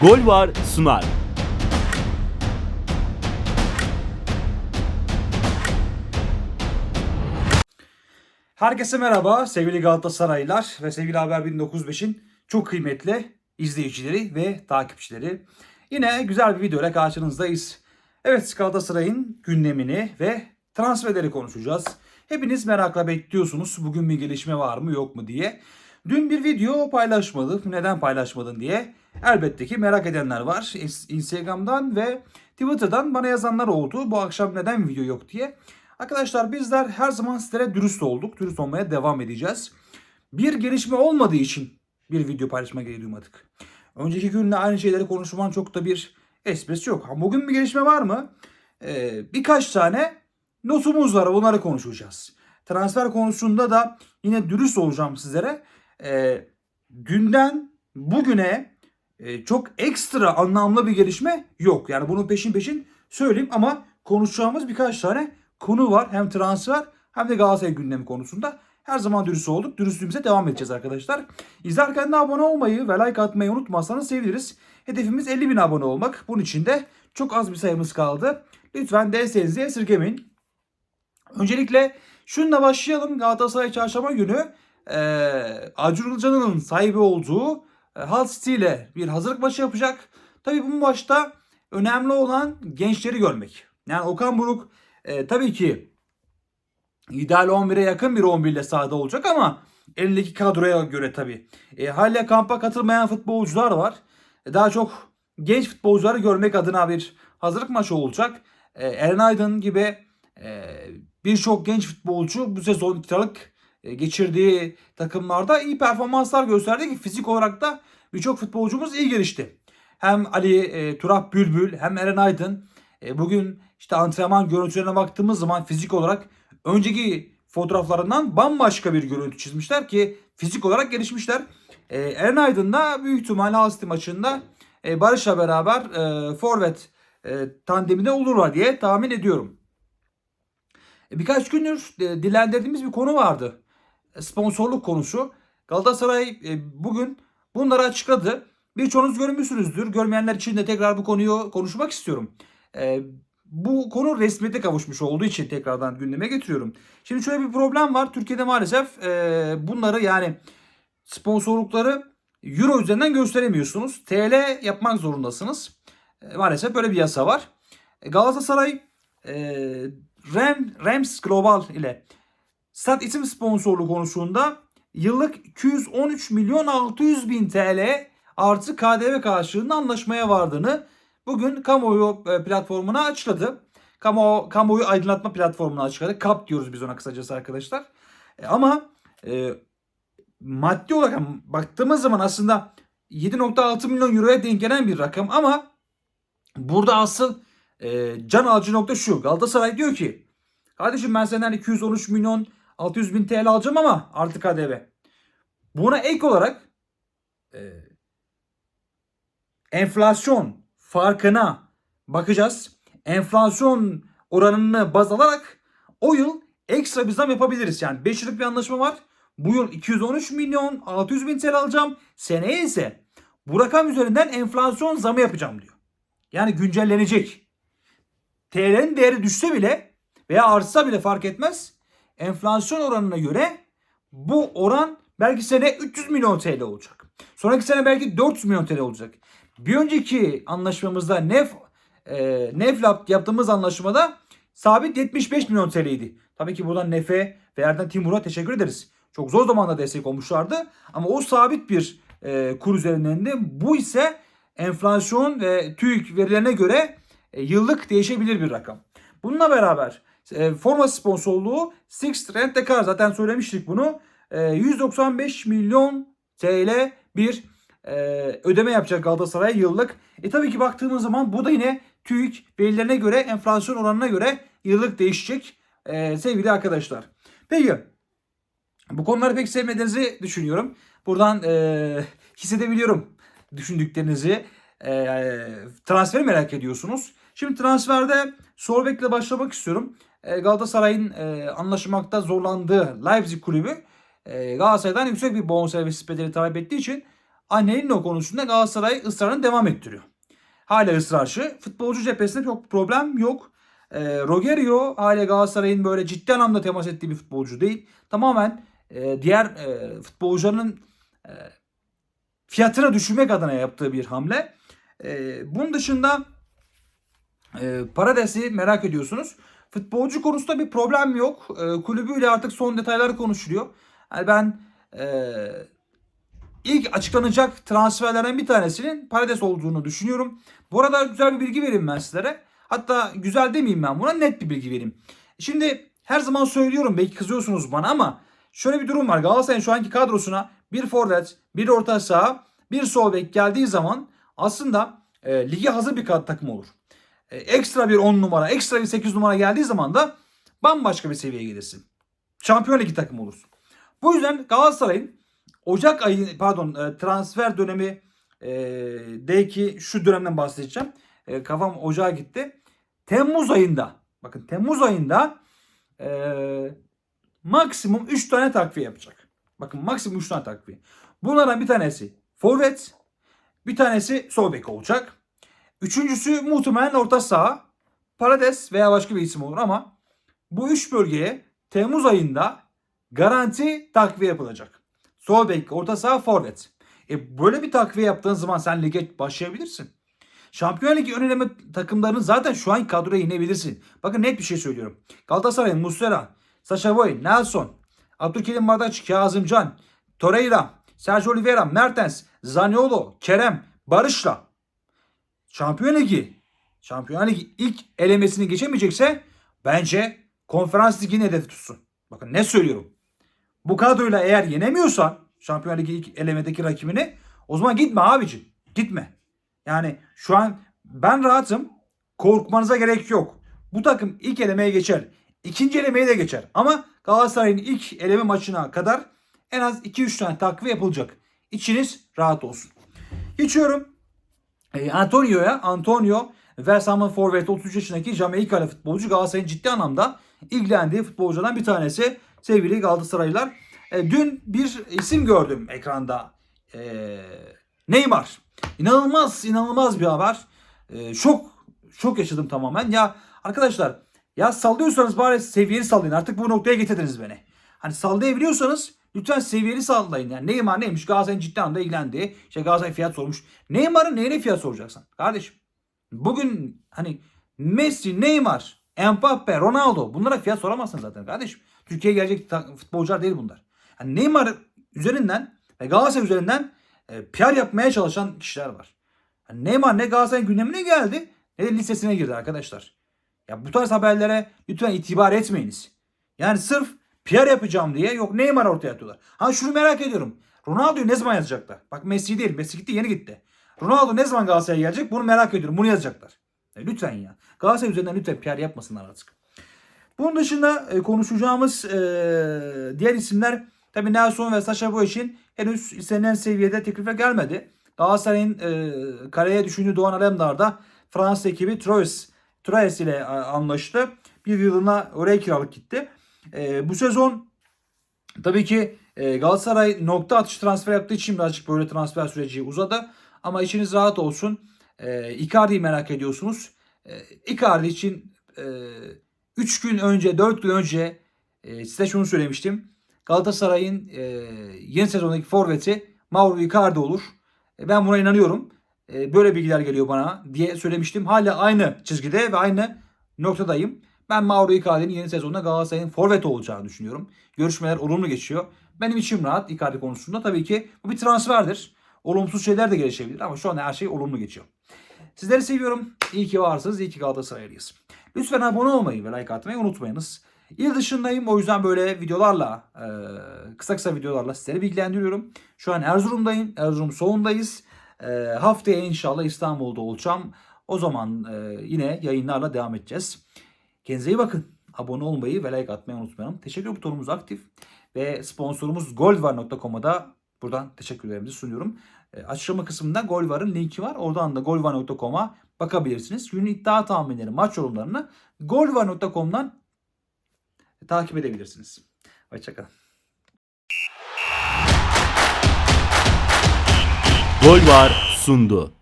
Gol var sunar. Herkese merhaba sevgili Galatasaraylılar ve sevgili Haber 1905'in çok kıymetli izleyicileri ve takipçileri. Yine güzel bir video ile karşınızdayız. Evet Galatasaray'ın gündemini ve transferleri konuşacağız. Hepiniz merakla bekliyorsunuz bugün bir gelişme var mı yok mu diye. Dün bir video paylaşmadım. Neden paylaşmadın diye. Elbette ki merak edenler var. Ins- Instagram'dan ve Twitter'dan bana yazanlar oldu. Bu akşam neden video yok diye. Arkadaşlar bizler her zaman sizlere dürüst olduk. Dürüst olmaya devam edeceğiz. Bir gelişme olmadığı için bir video paylaşma gereği duymadık. Önceki günle aynı şeyleri konuşmanın çok da bir esprisi yok. Bugün bir gelişme var mı? Ee, birkaç tane notumuz var. Bunları konuşacağız. Transfer konusunda da yine dürüst olacağım sizlere. Ee, dünden bugüne e, çok ekstra anlamlı bir gelişme yok. Yani bunu peşin peşin söyleyeyim ama konuşacağımız birkaç tane konu var. Hem transfer hem de Galatasaray gündemi konusunda. Her zaman dürüst olduk. Dürüstlüğümüze devam edeceğiz arkadaşlar. İzlerken de abone olmayı ve like atmayı unutmazsanız seviniriz. Hedefimiz 50 bin abone olmak. Bunun için de çok az bir sayımız kaldı. Lütfen desteğinizi esirgemeyin. Öncelikle şununla başlayalım. Galatasaray çarşamba günü e, Acun Ilıcalı'nın sahibi olduğu e, Hull City ile bir hazırlık maçı yapacak. Tabii bu maçta önemli olan gençleri görmek. Yani Okan Buruk e, tabii ki ideal 11'e yakın bir 11 ile sahada olacak ama elindeki kadroya göre tabii. E, hala kampa katılmayan futbolcular var. E, daha çok genç futbolcuları görmek adına bir hazırlık maçı olacak. E, Eren Aydın gibi e, birçok genç futbolcu bu sezon kiralık geçirdiği takımlarda iyi performanslar gösterdi ki fizik olarak da birçok futbolcumuz iyi gelişti. Hem Ali e, Turah Bülbül hem Eren Aydın e, bugün işte antrenman görüntülerine baktığımız zaman fizik olarak önceki fotoğraflarından bambaşka bir görüntü çizmişler ki fizik olarak gelişmişler. E, Eren Aydın da büyük ihtimalle Hasti maçında e, Barış'la beraber e, forvet e, tandeminde olurlar diye tahmin ediyorum. E, Birkaç gündür e, dilendirdiğimiz bir konu vardı. Sponsorluk konusu. Galatasaray e, bugün bunları açıkladı. Birçoğunuz görmüşsünüzdür. Görmeyenler için de tekrar bu konuyu konuşmak istiyorum. E, bu konu resmiyete kavuşmuş olduğu için tekrardan gündeme getiriyorum. Şimdi şöyle bir problem var. Türkiye'de maalesef e, bunları yani sponsorlukları euro üzerinden gösteremiyorsunuz. TL yapmak zorundasınız. Maalesef böyle bir yasa var. Galatasaray Rem, Rams Global ile stat isim sponsorluğu konusunda yıllık 213 milyon 600 bin TL artı KDV karşılığında anlaşmaya vardığını bugün kamuoyu e, platformuna açıkladı. Kamu, kamuoyu aydınlatma platformuna açıkladı. KAP diyoruz biz ona kısacası arkadaşlar. E, ama e, maddi olarak baktığımız zaman aslında 7.6 milyon euroya denk gelen bir rakam ama burada asıl e, can alıcı nokta şu. Galatasaray diyor ki kardeşim ben senden 213 milyon 600 bin TL alacağım ama artık KDV. Buna ek olarak e, enflasyon farkına bakacağız. Enflasyon oranını baz alarak o yıl ekstra bir zam yapabiliriz. Yani 5 yıllık bir anlaşma var. Bu yıl 213 milyon 600 bin TL alacağım. Seneye ise bu rakam üzerinden enflasyon zamı yapacağım diyor. Yani güncellenecek. TL'nin değeri düşse bile veya artsa bile fark etmez. Enflasyon oranına göre bu oran belki sene 300 milyon TL olacak. Sonraki sene belki 400 milyon TL olacak. Bir önceki anlaşmamızda Nef e, Neflab yaptığımız anlaşmada sabit 75 milyon TL'ydi. Tabii ki buradan Nef'e ve Erden Timur'a teşekkür ederiz. Çok zor zamanda destek olmuşlardı. Ama o sabit bir e, kur üzerinden de bu ise enflasyon ve TÜİK verilerine göre e, yıllık değişebilir bir rakam. Bununla beraber e, forma sponsorluğu Six Rent a Car zaten söylemiştik bunu. E, 195 milyon TL bir e, ödeme yapacak Galatasaray yıllık. E tabii ki baktığımız zaman bu da yine TÜİK verilerine göre enflasyon oranına göre yıllık değişecek e, sevgili arkadaşlar. Peki bu konuları pek sevmediğinizi düşünüyorum. Buradan e, hissedebiliyorum düşündüklerinizi. E, transferi merak ediyorsunuz. Şimdi transferde sol bekle başlamak istiyorum. E, Galatasaray'ın e, anlaşmakta zorlandığı Leipzig kulübü e, Galatasaray'dan yüksek bir bonservis bedeli talep ettiği için Anelino konusunda Galatasaray ısrarını devam ettiriyor. Hala ısrarcı. Futbolcu cephesinde çok problem yok. E, Rogerio hala Galatasaray'ın böyle ciddi anlamda temas ettiği bir futbolcu değil. Tamamen e, diğer e, futbolcuların e, fiyatını düşürmek adına yaptığı bir hamle. E, bunun dışında e, Parades'i merak ediyorsunuz. Futbolcu konusunda bir problem yok. E, kulübüyle artık son detayları konuşuluyor. Yani ben e, ilk açıklanacak transferlerden bir tanesinin Parades olduğunu düşünüyorum. Bu arada güzel bir bilgi vereyim ben sizlere. Hatta güzel demeyeyim ben buna net bir bilgi vereyim. Şimdi her zaman söylüyorum belki kızıyorsunuz bana ama şöyle bir durum var. Galatasaray'ın şu anki kadrosuna bir forvet, bir orta saha, bir sol bek geldiği zaman aslında e, lige hazır bir takım olur. E, ekstra bir 10 numara, ekstra bir 8 numara geldiği zaman da bambaşka bir seviyeye gelirsin. Şampiyon Ligi takımı olursun. Bu yüzden Galatasaray'ın Ocak ayı pardon e, transfer dönemi e, deki şu dönemden bahsedeceğim. E, kafam ocağa gitti. Temmuz ayında bakın Temmuz ayında e, maksimum 3 tane takviye yapacak. Bakın maksimum 3 tane takviye. Bunlardan bir tanesi forvet, bir tanesi sol bek olacak. Üçüncüsü muhtemelen orta saha, Parades veya başka bir isim olur ama bu üç bölgeye Temmuz ayında garanti takviye yapılacak. Sol bek, orta saha, forvet. E böyle bir takviye yaptığın zaman sen lige başlayabilirsin. Şampiyon Ligi ön eleme takımlarının zaten şu an kadroya inebilirsin. Bakın net bir şey söylüyorum. Galatasaray, Muslera, Sacha Boy, Nelson, Abdülkerim Bardaç, Kazımcan, Torreira, Sergio Oliveira, Mertens, Zaniolo, Kerem, Barış'la Şampiyon Ligi Şampiyon Ligi ilk elemesini geçemeyecekse bence konferans ligini hedefi tutsun. Bakın ne söylüyorum. Bu kadroyla eğer yenemiyorsan Şampiyon Ligi ilk elemedeki rakibini o zaman gitme abicim. Gitme. Yani şu an ben rahatım. Korkmanıza gerek yok. Bu takım ilk elemeye geçer. İkinci elemeye de geçer. Ama Galatasaray'ın ilk eleme maçına kadar en az 2-3 tane takviye yapılacak. İçiniz rahat olsun. Geçiyorum. E, Antonio'ya. Antonio Versamen Forvet 33 yaşındaki Jamaikalı futbolcu Galatasaray'ın ciddi anlamda ilgilendiği futbolculardan bir tanesi sevgili Galatasaraylılar. E, dün bir isim gördüm ekranda. E, Neymar. İnanılmaz inanılmaz bir haber. E, şok şok yaşadım tamamen. Ya arkadaşlar ya sallıyorsanız bari seviyeli sallayın. Artık bu noktaya getirdiniz beni. Hani sallayabiliyorsanız lütfen seviyeli sallayın. Yani Neymar neymiş? Galatasaray'ın ciddi anlamda ilgilendi. İşte Galatasaray fiyat sormuş. Neymar'ın neyine fiyat soracaksın? Kardeşim bugün hani Messi, Neymar, Mbappe, Ronaldo bunlara fiyat soramazsın zaten kardeşim. Türkiye'ye gelecek futbolcular değil bunlar. Yani Neymar üzerinden ve Galatasaray üzerinden e, PR yapmaya çalışan kişiler var. Yani Neymar ne Galatasaray gündemine geldi ne de listesine girdi arkadaşlar. Ya bu tarz haberlere lütfen itibar etmeyiniz. Yani sırf PR yapacağım diye yok Neymar ortaya atıyorlar. Ha şunu merak ediyorum. Ronaldo'yu ne zaman yazacaklar? Bak Messi değil. Messi gitti yeni gitti. Ronaldo ne zaman Galatasaray'a gelecek? Bunu merak ediyorum. Bunu yazacaklar. E, lütfen ya. Galatasaray üzerinden lütfen PR yapmasınlar artık. Bunun dışında e, konuşacağımız e, diğer isimler tabii Nelson ve Sacha Boy için henüz istenilen seviyede teklife gelmedi. Galatasaray'ın e, kaleye düşündüğü Doğan Alemdar da Fransız ekibi Troyes, Troyes ile e, anlaştı. Bir yılına oraya kiralık gitti. E, bu sezon tabii ki e, Galatasaray nokta atış transfer yaptığı için birazcık böyle transfer süreci uzadı. Ama içiniz rahat olsun. E, Icardi'yi merak ediyorsunuz. E, Icardi için e, gün önce, 4 gün önce e, size şunu söylemiştim. Galatasaray'ın e, yeni sezondaki forveti Mauro Icardi olur. E, ben buna inanıyorum. E, böyle bilgiler geliyor bana diye söylemiştim. Hala aynı çizgide ve aynı noktadayım. Ben Mauro Icardi'nin yeni sezonda Galatasaray'ın forvet olacağını düşünüyorum. Görüşmeler olumlu geçiyor. Benim içim rahat Icardi konusunda. Tabii ki bu bir transferdir. Olumsuz şeyler de gelişebilir ama şu an her şey olumlu geçiyor. Sizleri seviyorum. İyi ki varsınız. İyi ki Galatasaraylıyız. Lütfen abone olmayı ve like atmayı unutmayınız. İl dışındayım. O yüzden böyle videolarla, kısa kısa videolarla sizleri bilgilendiriyorum. Şu an Erzurum'dayım. Erzurum soğundayız. Haftaya inşallah İstanbul'da olacağım. O zaman yine yayınlarla devam edeceğiz. Kendinize iyi bakın. Abone olmayı ve like atmayı unutmayalım. Teşekkür butonumuz aktif. Ve sponsorumuz goldvar.com'a da buradan teşekkürlerimizi sunuyorum. E, açıklama kısmında Golvar'ın linki var. Oradan da golvar.com'a bakabilirsiniz. Günün iddia tahminleri, maç yorumlarını golvar.com'dan takip edebilirsiniz. Hoşçakalın. Gol var sundu.